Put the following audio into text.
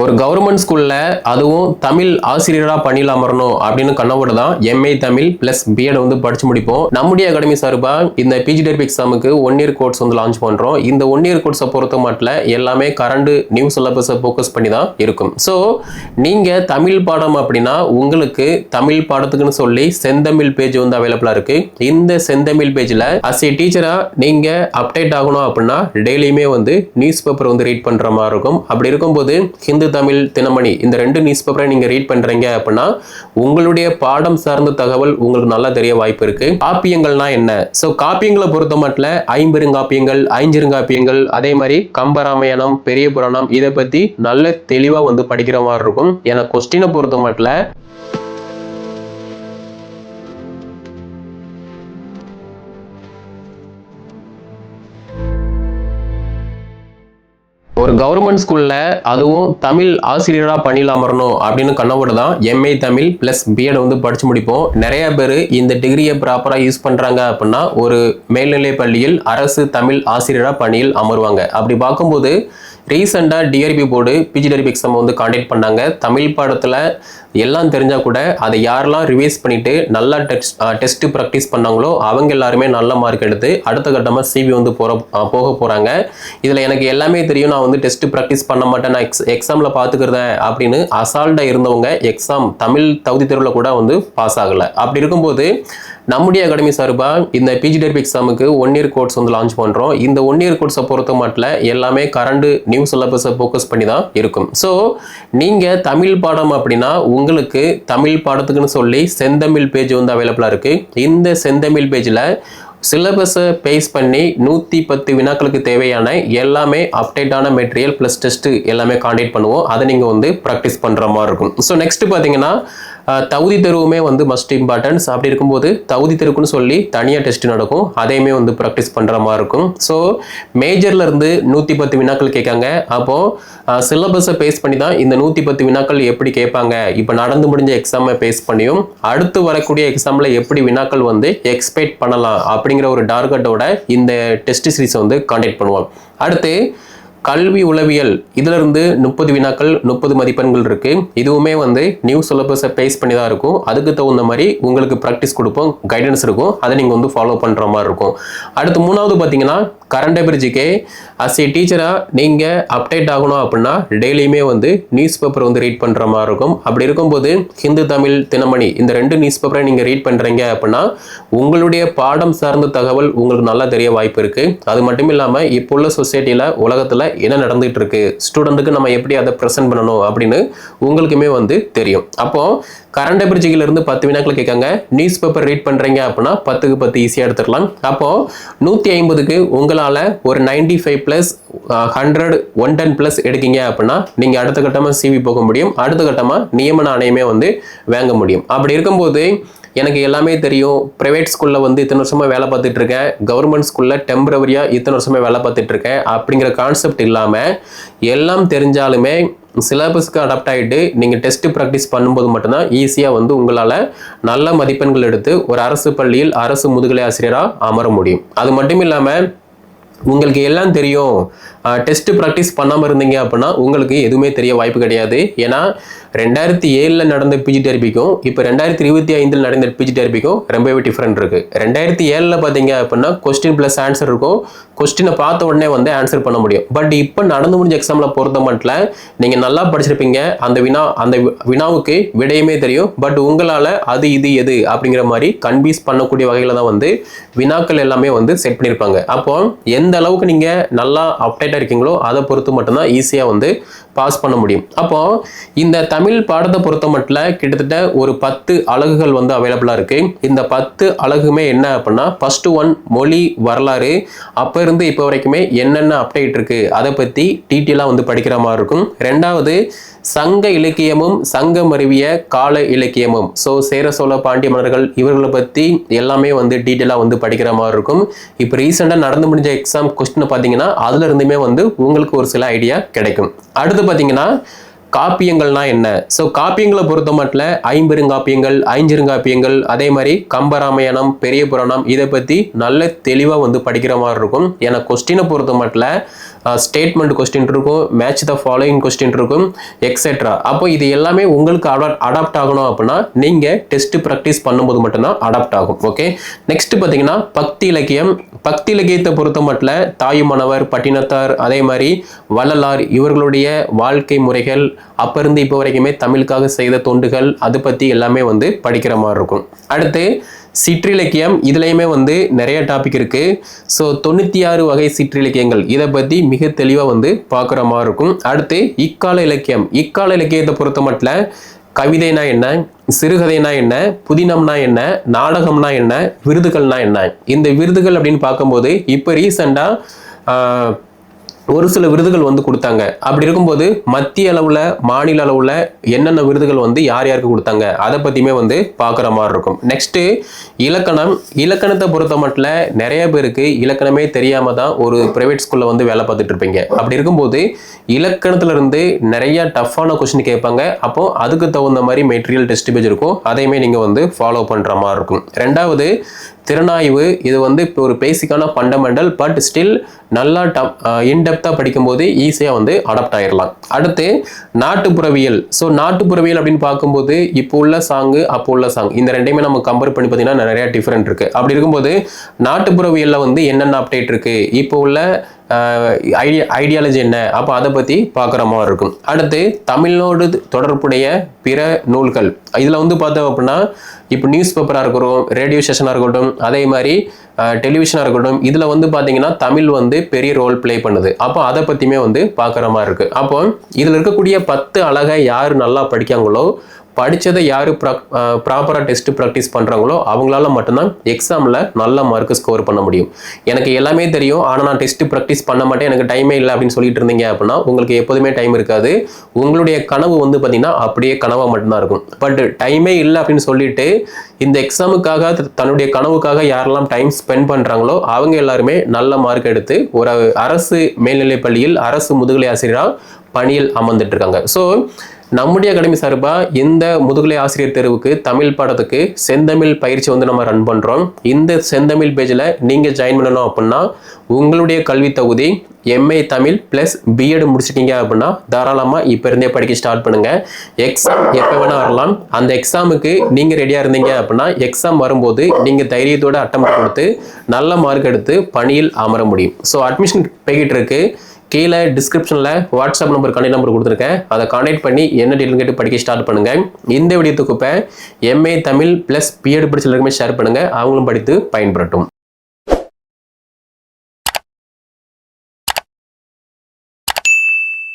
ஒரு கவர்மெண்ட் ஸ்கூல்ல அதுவும் தமிழ் ஆசிரியராக பணியில் அமரணும் அப்படின்னு கண்ணவோட தான் எம்ஏ தமிழ் பிளஸ் பிஎட் வந்து படிச்சு முடிப்போம். நம்முடைய அகாடமி சார்பா இந்த பிஜி டெர்பி எக்ஸாமுக்கு ஒன் இயர் கோர்ஸ் வந்து லான்ச் பண்றோம். இந்த ஒன் இயர் கோர்ஸை பொறுத்த மட்டும் எல்லாமே கரண்ட் நியூ சிலபஸை ஃபோக்கஸ் பண்ணி தான் இருக்கும். ஸோ நீங்க தமிழ் பாடம் அப்படின்னா உங்களுக்கு தமிழ் பாடத்துக்குன்னு சொல்லி செந்தமிழ் பேஜ் வந்து அவைலபிளா இருக்கு. இந்த செந்தமிழ் பேஜ்ல அஸ் ஏ டீச்சரா நீங்க அப்டேட் ஆகணும் அப்படின்னா டெய்லியுமே வந்து நியூஸ் பேப்பர் வந்து ரீட் பண்ற மாதிரி இருக்கும். அப்படி இருக்கும்போது ஹிந்து தமிழ் தினமணி இந்த ரெண்டு நியூஸ் பேப்பரை நீங்க ரீட் பண்றீங்க அப்படின்னா உங்களுடைய பாடம் சார்ந்த தகவல் உங்களுக்கு நல்லா தெரிய வாய்ப்பு இருக்கு. காப்பியங்கள்னா என்ன? ஸோ காப்பியங்களை பொறுத்த மட்டும் ஐம்பெருங்காப்பியங்கள் ஐஞ்சிருங்காப்பியங்கள் அதே மாதிரி கம்பராமாயணம் பெரிய புராணம் இதை பத்தி நல்ல தெளிவா வந்து படிக்கிற மாதிரி இருக்கும். ஏன்னா கொஸ்டினை பொறுத்த மட்டும் ஒரு கவர்மெண்ட் ஸ்கூல்ல அதுவும் தமிழ் ஆசிரியராக பணியில் அமரணும் அப்படின்னு கண்ணவோட தான் எம்ஏ தமிழ் பிளஸ் பிஎட் வந்து படிச்சு முடிப்போம். நிறைய பேர் இந்த டிகிரியை ப்ராப்பராக யூஸ் பண்ணுறாங்க அப்படின்னா ஒரு மேல்நிலை பள்ளியில் அரசு தமிழ் ஆசிரியராக பணியில் அமருவாங்க. அப்படி பார்க்கும்போது ரீசெண்டாக TRB board PG TRB exam வந்து காண்டாக்ட் பண்ணாங்க. தமிழ் பாடத்தில் எல்லாம் தெரிஞ்சால் கூட அதை யாரெல்லாம் ரிவைஸ் பண்ணிவிட்டு நல்லா டெஸ்ட் டெஸ்ட்டு ப்ராக்டிஸ் பண்ணாங்களோ அவங்க எல்லாருமே நல்ல மார்க் எடுத்து அடுத்த கட்டமாக சிபி வந்து போகிற போக போகிறாங்க இதில் எனக்கு எல்லாமே தெரியும். நான் வந்து டெஸ்ட்டு ப்ராக்டிஸ் பண்ண மாட்டேன். நான் எக்ஸ் எக்ஸாமில் பார்த்துக்கிறேன் அப்படின்னு அசால்ட்டாக இருந்தவங்க எக்ஸாம் தமிழ் தகுதி தேர்வில் கூட வந்து பாஸ் ஆகலை. அப்படி இருக்கும்போது நம்முடைய அகாடமி சார்பாக இந்த பிஜி எக்ஸாமுக்கு ஒன் இயர் கோர்ஸ் வந்து லான்ச் பண்ணுறோம் இந்த ஒன் இயர் கோர்ஸை பொறுத்த மட்டும் எல்லாமே கரண்ட் நியூ சிலபஸை ஃபோக்கஸ் பண்ணி தான் இருக்கும். ஸோ நீங்கள் தமிழ் பாடம் அப்படின்னா உங்களுக்கு தமிழ் பாடத்துக்குன்னு சொல்லி செந்தமிழ் பேஜ் வந்து அவைலபிளாக இருக்குது இந்த செந்தமிழ் பேஜில் சிலபஸை பேஸ் பண்ணி நூற்றி பத்து வினாக்களுக்கு தேவையான எல்லாமே அப்டேட்டான மெட்டீரியல் ப்ளஸ் டெஸ்ட்டு எல்லாமே காண்டக்ட் பண்ணுவோம். அதை நீங்கள் வந்து ப்ராக்டிஸ் பண்ணுற மாதிரி இருக்கும். ஸோ நெக்ஸ்ட்டு பார்த்தீங்கன்னா தகுதி தெருவுமே வந்து மஸ்ட் இம்பார்ட்டன்ஸ் அப்படி இருக்கும்போது தகுதி தெருக்குன்னு சொல்லி தனியாக டெஸ்ட் நடக்கும். அதையுமே வந்து ப்ராக்டிஸ் பண்ணுற மாதிரி இருக்கும். ஸோ மேஜர்ல இருந்து நூற்றி பத்து வினாக்கள் கேட்காங்க. அப்போது சிலபஸை பேஸ் பண்ணி தான் இந்த நூற்றி பத்து வினாக்கள் எப்படி கேட்பாங்க? இப்போ நடந்து முடிஞ்ச எக்ஸாமை பேஸ் பண்ணியும் அடுத்து வரக்கூடிய எக்ஸாமில் எப்படி வினாக்கள் வந்து எக்ஸ்பெக்ட் பண்ணலாம் அப்படிங்கிற ஒரு டார்கெட்டோட இந்த டெஸ்ட் சீரிஸை வந்து காண்டக்ட் பண்ணுவோம். அடுத்து கல்வி உளவியல். இதிலிருந்து முப்பது வினாக்கள் முப்பது மதிப்பெண்கள் இருக்கு. இதுவுமே வந்து நியூ சிலபஸை பேஸ் பண்ணி தான் இருக்கும். அதுக்கு தகுந்த மாதிரி உங்களுக்கு ப்ராக்டிஸ் கொடுப்போம். கைடன்ஸ் இருக்கும். அதை நீங்கள் வந்து ஃபாலோ பண்ணுற மாதிரி இருக்கும். அடுத்து மூணாவது பார்த்தீங்கன்னா கரண்ட் அபிரிஜிக்கே அஸ் ஏ டீச்சராக நீங்கள் அப்டேட் ஆகணும் அப்படின்னா டெய்லியுமே வந்து நியூஸ் பேப்பர் வந்து ரீட் பண்ணுற மாதிரி இருக்கும். அப்படி இருக்கும்போது ஹிந்து தமிழ் தினமணி இந்த ரெண்டு நியூஸ் பேப்பரை நீங்கள் ரீட் பண்ணுறீங்க அப்படின்னா உங்களுடைய பாடம் சார்ந்த தகவல் உங்களுக்கு நல்லா தெரிய வாய்ப்பு இருக்குது அது மட்டும் இல்லாமல் இப்போ உள்ள சொசைட்டியில் உலகத்தில் என்ன நடந்துகிட்டு இருக்கு ஸ்டூடெண்ட்டுக்கு நம்ம எப்படி அதை ப்ரெசென்ட் பண்ணணும் அப்படின்னு உங்களுக்குமே வந்து தெரியும். அப்போ கரண்ட் அபிரிஜிக்கில் இருந்து பத்து வினாக்கள் கேட்காங்க. நியூஸ் பேப்பர் ரீட் பண்ணுறீங்க அப்படின்னா பத்துக்கு பத்து ஈஸியாக எடுத்துடலாம். அப்போ நூற்றி ஐம்பதுக்கு உங்களால் ஒரு ninety five plus hundred one ten plus எடுக்கீங்க அப்படின்னா நீங்கள் அடுத்த கட்டமாக சிவி போக முடியும். அடுத்த கட்டமாக நியமன ஆணையமே வந்து வாங்க முடியும். அப்படி இருக்கும்போது எனக்கு எல்லாமே தெரியும். ப்ரைவேட் ஸ்கூலில் வந்து இத்தனை வருஷமாக வேலை பார்த்துட்டு இருக்கேன். கவர்மெண்ட் ஸ்கூலில் டெம்பரவரியாக இத்தனை வருஷமாக வேலை பார்த்துட்டு இருக்கேன். அப்படிங்கிற கான்செப்ட் இல்லாமல் எல்லாம் தெரிஞ்சாலுமே சிலபஸ்க்கு அடாப்ட் ஆகிட்டு நீங்கள் டெஸ்ட்டு ப்ராக்டிஸ் பண்ணும்போது மட்டும்தான் ஈஸியாக வந்து உங்களால் நல்ல மதிப்பெண்கள் எடுத்து ஒரு அரசு பள்ளியில் அரசு முதுகலை ஆசிரியராக அமர முடியும். அது மட்டும் இல்லாமல் உங்களுக்கு எல்லாம் தெரியும். டெஸ்ட் ப்ராக்டிஸ் பண்ணாமல் இருந்தீங்க அப்படின்னா உங்களுக்கு எதுவுமே தெரிய வாய்ப்பு கிடையாது. ஏன்னா ரெண்டாயிரத்தி ஏழில் நடந்த பிஜி டெர்பிக்கும் இப்போ ரெண்டாயிரத்தி இருபத்தி ஐந்தில் நடந்த பிஜி டெர்பிக்கும் ரொம்பவே டிஃப்ரெண்ட் இருக்குது ரெண்டாயிரத்தி ஏழில் பார்த்தீங்க அப்படின்னா கொஸ்டின் ப்ளஸ் ஆன்சர் இருக்கும். கொஸ்டினை பார்த்த உடனே வந்து ஆன்சர் பண்ண முடியும். பட் இப்போ நடந்து முடிஞ்ச எக்ஸாமில் பொறுத்த மட்டும் நீங்கள் நல்லா படிச்சிருப்பீங்க. அந்த வினா அந்த வினாவுக்கு விடையுமே தெரியும். பட் உங்களால் அது இது எது அப்படிங்கிற மாதிரி கன்வியூஸ் பண்ணக்கூடிய வகையில் தான் வந்து வினாக்கள் எல்லாமே வந்து செட் பண்ணியிருப்பாங்க அப்போ எந்த அளவுக்கு நீங்கள் நல்லா அப்டேட் அப்டேட்டாக இருக்கீங்களோ அதை பொறுத்து மட்டும்தான் ஈஸியாக வந்து பாஸ் பண்ண முடியும். அப்போது இந்த தமிழ் பாடத்தை பொறுத்த மட்டும் கிட்டத்தட்ட ஒரு பத்து அலகுகள் வந்து அவைலபிளாக இருக்கு. இந்த பத்து அலகுமே என்ன அப்படின்னா ஃபஸ்ட்டு ஒன் மொழி வரலாறு அப்போ இருந்து இப்போ வரைக்குமே என்னென்ன அப்டேட் இருக்குது அதை பற்றி டீட்டெயிலாக வந்து படிக்கிற மாதிரி இருக்கும். ரெண்டாவது சங்க இலக்கியமும் சங்கம் அறிவிய கால இலக்கியமும். ஸோ சேர சோழ பாண்டிய மன்னர்கள் இவர்களை பற்றி எல்லாமே வந்து டீட்டெயிலாக வந்து படிக்கிற மாதிரி இருக்கும். இப்போ ரீசெண்டாக நடந்து முடிஞ்ச எக்ஸாம் கொஸ்டின் பார்த்தீங்கன்னா அதுல இருந்துமே வந்து உங்களுக்கு ஒரு சில ஐடியா கிடைக்கும். அடுத்து பார்த்தீங்கன்னா காப்பியங்கள்னா என்ன? ஸோ காப்பியங்களை பொறுத்த மட்டும் ஐம்பெருங்காப்பியங்கள் ஐஞ்சிருங்காப்பியங்கள் அதே மாதிரி கம்பராமாயணம் பெரிய புராணம் இதை பற்றி நல்ல தெளிவாக வந்து படிக்கிற மாதிரி இருக்கும். ஏன்னா கொஸ்டினை பொறுத்த மட்டும் ஸ்டேட்மெண்ட் கொஸ்டின் இருக்கும் மேட்ச் த ஃபாலோயிங் கொஸ்டின் இருக்கும் எக்ஸெட்ரா அப்போ இது எல்லாமே உங்களுக்கு அடாப்ட் ஆகணும் அப்படின்னா நீங்கள் டெஸ்ட் ப்ராக்டிஸ் பண்ணும்போது மட்டும்தான் அடாப்ட் ஆகும் ஓகே நெக்ஸ்ட் பார்த்தீங்கன்னா பக்தி இலக்கியம். பக்தி இலக்கியத்தை பொறுத்த மட்டும் தாயுமானவர் பட்டினத்தார் அதே மாதிரி வள்ளலார் இவர்களுடைய வாழ்க்கை முறைகள் அப்போ இருந்து இப்போ வரைக்குமே தமிழுக்காக செய்த தொண்டுகள் அதை பற்றி எல்லாமே வந்து படிக்கிற மாதிரி இருக்கும். அடுத்து சிற்றிலக்கியம் இதுலேயுமே வந்து நிறைய டாபிக் இருக்குது ஸோ தொண்ணூற்றி ஆறு வகை சிற்றிலக்கியங்கள் இதை பற்றி மிக தெளிவாக வந்து பார்க்குற மாதிரி இருக்கும். அடுத்து இக்கால இலக்கியம். இக்கால இலக்கியத்தை பொறுத்த மட்டும் கவிதைனா என்ன சிறுகதைனா என்ன புதினம்னா என்ன நாடகம்னா என்ன விருதுகள்னா என்ன? இந்த விருதுகள் அப்படின்னு பார்க்கும்போது இப்போ ரீசெண்டாக ஒரு சில விருதுகள் வந்து கொடுத்தாங்க. அப்படி இருக்கும்போது மத்திய அளவில் மாநில அளவில் என்னென்ன விருதுகள் வந்து யார் யாருக்கு கொடுத்தாங்க? அதை பற்றியுமே வந்து பார்க்குற மாதிரி இருக்கும். நெக்ஸ்ட்டு இலக்கணம். இலக்கணத்தை பொறுத்த மட்டும் நிறைய பேருக்கு இலக்கணமே தெரியாமல் தான் ஒரு ப்ரைவேட் ஸ்கூலில் வந்து வேலை பார்த்துட்டு இருப்பீங்க. அப்படி இருக்கும்போது இலக்கணத்துலேருந்து நிறைய டஃப்பான கொஷின் கேட்பாங்க. அப்போ அதுக்கு தகுந்த மாதிரி மெட்டீரியல் டெஸ்ட் பேஜ் இருக்கும். அதையுமே நீங்கள் வந்து ஃபாலோ பண்ணுற மாதிரி இருக்கும். ரெண்டாவது திறனாய்வு இது வந்து இப்போ ஒரு பேசிக்கான ஃபண்டமெண்டல் பட் ஸ்டில் நல்லா டப் இன்டெப்த்தாக படிக்கும்போது ஈஸியாக வந்து அடாப்ட் ஆயிடலாம் அடுத்து நாட்டுப்புறவியல். ஸோ நாட்டுப்புறவியல் அப்படின்னு பார்க்கும்போது இப்போ உள்ள சாங்கு அப்போ உள்ள சாங் இந்த ரெண்டையுமே நம்ம கம்பேர் பண்ணி பார்த்தீங்கன்னா நிறையா டிஃப்ரெண்ட் இருக்குது அப்படி இருக்கும்போது நாட்டுப்புறவியலில் வந்து என்னென்ன அப்டேட் இருக்குது இப்போ உள்ள ஐடியா ஐடியாலஜி என்ன? அப்போ அதை பற்றி பார்க்குற மாதிரி இருக்கும். அடுத்து தமிழோடு தொடர்புடைய பிற நூல்கள். இதில் வந்து பார்த்தோம் அப்படின்னா இப்போ நியூஸ் பேப்பராக இருக்கட்டும் ரேடியோ ஸ்டேஷனாக இருக்கட்டும் அதே மாதிரி டெலிவிஷனாக இருக்கட்டும் இதில் வந்து பார்த்தீங்கன்னா தமிழ் வந்து பெரிய ரோல் ப்ளே பண்ணுது. அப்போ அதை பற்றியுமே வந்து பார்க்குற மாதிரி இருக்குது அப்போ இதில் இருக்கக்கூடிய பத்து அழகை யார் நல்லா படிக்காங்களோ படித்ததை யார் ப்ராப்பராக டெஸ்ட் ப்ராக்டிஸ் பண்ணுறாங்களோ அவங்களால மட்டும்தான் எக்ஸாமில் நல்ல மார்க் ஸ்கோர் பண்ண முடியும். எனக்கு எல்லாமே தெரியும் ஆனால் நான் டெஸ்ட் ப்ராக்டிஸ் பண்ண மாட்டேன் எனக்கு டைமே இல்லை அப்படின்னு சொல்லிட்டு இருந்தீங்க அப்படின்னா உங்களுக்கு எப்போதுமே டைம் இருக்காது. உங்களுடைய கனவு வந்து பார்த்தீங்கன்னா அப்படியே கனவாக மட்டும்தான் இருக்கும். பட் டைமே இல்லை அப்படின்னு சொல்லிட்டு இந்த எக்ஸாமுக்காக தன்னுடைய கனவுக்காக யாரெல்லாம் டைம் ஸ்பெண்ட் பண்ணுறாங்களோ அவங்க எல்லாருமே நல்ல மார்க் எடுத்து ஒரு அரசு மேல்நிலைப் பள்ளியில் அரசு முதுகலை ஆசிரியராக பணியில் அமர்ந்துட்டு இருக்காங்க. ஸோ நம்முடைய அகாடமி சார்பாக இந்த முதுகலை ஆசிரியர் தேர்வுக்கு தமிழ் பாடத்துக்கு செந்தமிழ் பயிற்சி வந்து நம்ம ரன் பண்ணுறோம் இந்த செந்தமிழ் பேஜில் நீங்கள் ஜாயின் பண்ணணும் அப்படின்னா உங்களுடைய கல்வி தகுதி எம்ஏ தமிழ் ப்ளஸ் பிஎட் முடிச்சிட்டீங்க அப்படின்னா தாராளமாக இப்போ இருந்தே படிக்க ஸ்டார்ட் பண்ணுங்கள் எக்ஸாம் எப்போ வேணால் வரலாம். அந்த எக்ஸாமுக்கு நீங்கள் ரெடியாக இருந்தீங்க அப்படின்னா எக்ஸாம் வரும்போது நீங்கள் தைரியத்தோட அட்டம் கொடுத்து நல்ல மார்க் எடுத்து பணியில் அமர முடியும். ஸோ அட்மிஷன் போய்கிட்டு இருக்குது கீழே டிஸ்கிரிப்ஷனில் வாட்ஸ்அப் நம்பர் கான்டெக்ட் நம்பர் கொடுத்துருக்கேன். அதை கான்டெக்ட் பண்ணி என்ன டீட்டெயில் கேட்டு படிக்க ஸ்டார்ட் பண்ணுங்க. இந்த வீடியோ தொகுப்பை எம்ஏ தமிழ் ப்ளஸ் பிஎட் படிச்ச எல்லாருக்குமே ஷேர் பண்ணுங்கள் அவங்களும் படித்து பயன்படட்டும்